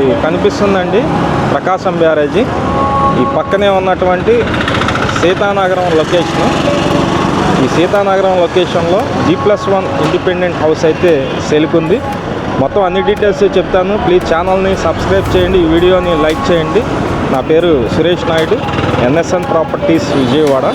ఇది కనిపిస్తుందండి ప్రకాశం బ్యారేజీ. ఈ పక్కనే ఉన్నటువంటి సీతానగరం లొకేషను. ఈ సీతానగరం లొకేషన్లో G plus one independent house అయితే సెలుకుంది మొత్తం అన్ని డీటెయిల్స్ చెప్తాను. ప్లీజ్ ఛానల్ని సబ్స్క్రైబ్ చేయండి. ఈ వీడియోని లైక్ చేయండి. నా పేరు సురేష్ నాయుడు ఎన్ఎస్ఎన్ ప్రాపర్టీస్ విజయవాడ.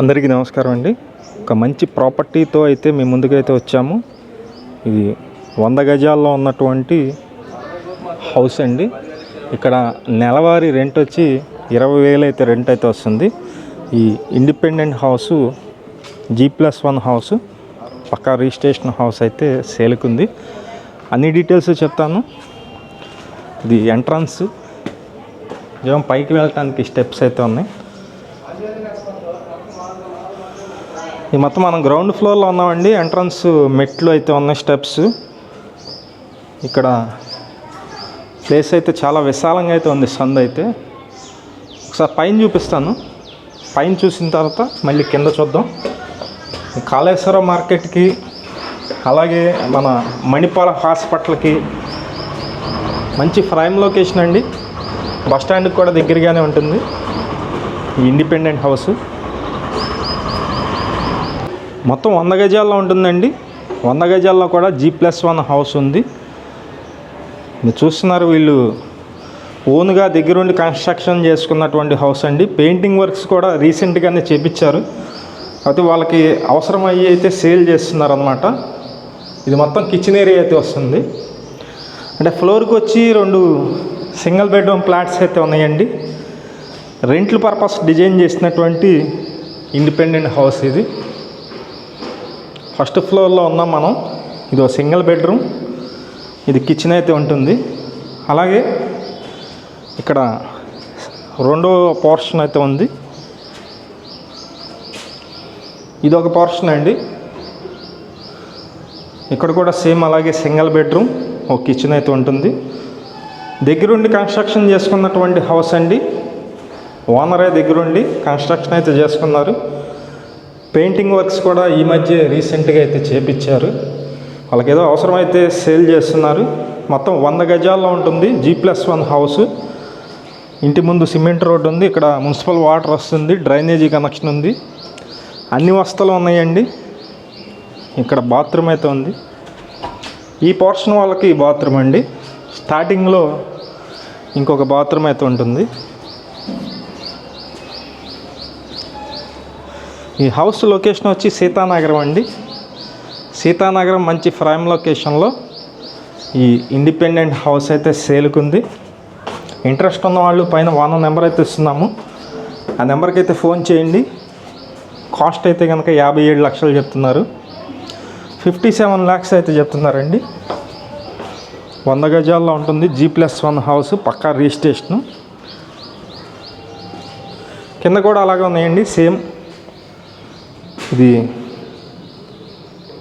అందరికీ నమస్కారం అండి. ఒక మంచి ప్రాపర్టీతో అయితే మేము ముందుకైతే వచ్చాము. ఇది వంద గజాల్లో ఉన్నటువంటి హౌస్ అండి. ఇక్కడ నెలవారీ రెంట్ వచ్చి ఇరవై వేలు అయితే రెంట్ అయితే వస్తుంది. ఈ independent house G plus one house పక్కా రిజిస్ట్రేషన్ హౌస్ అయితే సేల్కుంది అన్ని డీటెయిల్స్ చెప్తాను. ఇది ఎంట్రన్స్. ఏమో పైకి వెళ్ళటానికి స్టెప్స్ అయితే ఉన్నాయి. ఈ మొత్తం మనం గ్రౌండ్ ఫ్లోర్లో ఉన్నామండి. ఎంట్రన్స్ మెట్లు అయితే ఉన్నాయి స్టెప్స్ ఇక్కడ ప్లేస్ అయితే చాలా విశాలంగా అయితే ఉంది సంద్ అయితే. ఒకసారి పైన చూపిస్తాను. పైన చూసిన తర్వాత మళ్ళీ కింద చూద్దాం. కాళేశ్వర మార్కెట్కి అలాగే మన మణిపాల హాస్పిటల్కి మంచి ప్రైమ్ లొకేషన్ అండి. బస్ స్టాండ్కి కూడా దగ్గరగానే ఉంటుంది. ఈ ఇండిపెండెంట్ హౌస్. మొత్తం వంద గజాల్లో ఉంటుందండి. వంద గజాల్లో కూడా జీ ప్లస్ వన్ హౌస్ ఉంది. మీరు చూస్తున్నారు వీళ్ళు ఓన్గా దగ్గరుండి కన్స్ట్రక్షన్ చేసుకున్నటువంటి హౌస్ అండి. పెయింటింగ్ వర్క్స్ కూడా రీసెంట్గానే చేపించారు. అయితే వాళ్ళకి అవసరమయ్యి అయితే సేల్ చేస్తున్నారు అనమాట ఇది మొత్తం కిచెన్ ఏరియా అయితే వస్తుంది. అంటే ఫ్లోర్కి వచ్చి రెండు సింగిల్ బెడ్రూమ్ ఫ్లాట్స్ అయితే ఉన్నాయండి. రెంట్ల పర్పస్ డిజైన్ చేసినటువంటి ఇండిపెండెంట్ హౌస్ ఇది. ఫస్ట్ ఫ్లోర్లో ఉన్నాం మనం. ఇది ఒక సింగిల్ బెడ్రూమ్. ఇది కిచెన్ అయితే ఉంటుంది. అలాగే ఇక్కడ రెండో పోర్షన్ అయితే ఉంది. ఇది ఒక పోర్షన్ అండి. ఇక్కడ కూడా సేమ్ అలాగే సింగిల్ బెడ్రూమ్ ఒక కిచెన్ అయితే ఉంటుంది. దగ్గరుండి కన్స్ట్రక్షన్ చేసుకున్నటువంటి హౌస్ అండి. ఓనరే దగ్గరుండి కన్స్ట్రక్షన్ అయితే చేసుకున్నారు. పెయింటింగ్ వర్క్స్ కూడా ఈ మధ్య రీసెంట్గా అయితే చేపించారు. వాళ్ళకి ఏదో అవసరమైతే సేల్ చేస్తున్నారు. మొత్తం వంద గజాల్లో ఉంటుంది. జీ ప్లస్ వన్ హౌస్ ఇంటి ముందు సిమెంట్ రోడ్డు ఉంది. ఇక్కడ మున్సిపల్ వాటర్ వస్తుంది. డ్రైనేజీ కనెక్షన్ ఉంది. అన్ని వస్తువులు ఉన్నాయండి. ఇక్కడ బాత్రూమ్ అయితే ఉంది. ఈ పోర్షన్ వాళ్ళకి బాత్రూమ్ అండి. స్టార్టింగ్లో ఇంకొక బాత్రూమ్ అయితే ఉంటుంది. ఈ హౌస్ లొకేషన్ వచ్చి సీతానగరం అండి. సీతానగరం మంచి ప్రైమ్ లొకేషన్లో ఈ ఇండిపెండెంట్ హౌస్ అయితే సేల్కుంది. ఇంట్రెస్ట్ ఉన్న వాళ్ళు పైన వన్ నెంబర్ అయితే ఇస్తున్నాము. ఆ నెంబర్కి అయితే ఫోన్ చేయండి. కాస్ట్ అయితే కనుక యాభై ఏడు లక్షలు చెప్తున్నారు. ఫిఫ్టీ సెవెన్ ల్యాక్స్ అయితే చెప్తున్నారండి. వంద గజాల్లో ఉంటుంది. జీ ప్లస్ వన్ హౌస్ పక్కా రిజిస్ట్రేషను. కింద కూడా అలాగే ఉన్నాయండి. సేమ్ ఇది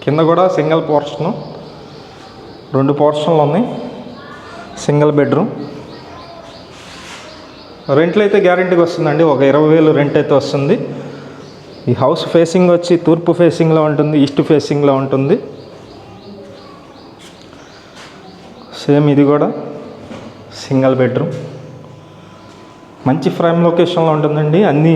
కింద కూడా సింగిల్ పోర్షను రెండు పోర్షన్లు ఉన్నాయి. Single bedroom. రెంట్లు అయితే గ్యారంటీకి వస్తుందండి. ఒక ఇరవై వేలు రెంట్ అయితే వస్తుంది. ఈ హౌస్ ఫేసింగ్ వచ్చి తూర్పు ఫేసింగ్లో ఉంటుంది ఈస్ట్ ఫేసింగ్లో ఉంటుంది. సేమ్ ఇది కూడా సింగిల్ బెడ్రూమ్. మంచి ఫ్రేమ్ లొకేషన్లో ఉంటుందండి. అన్నీ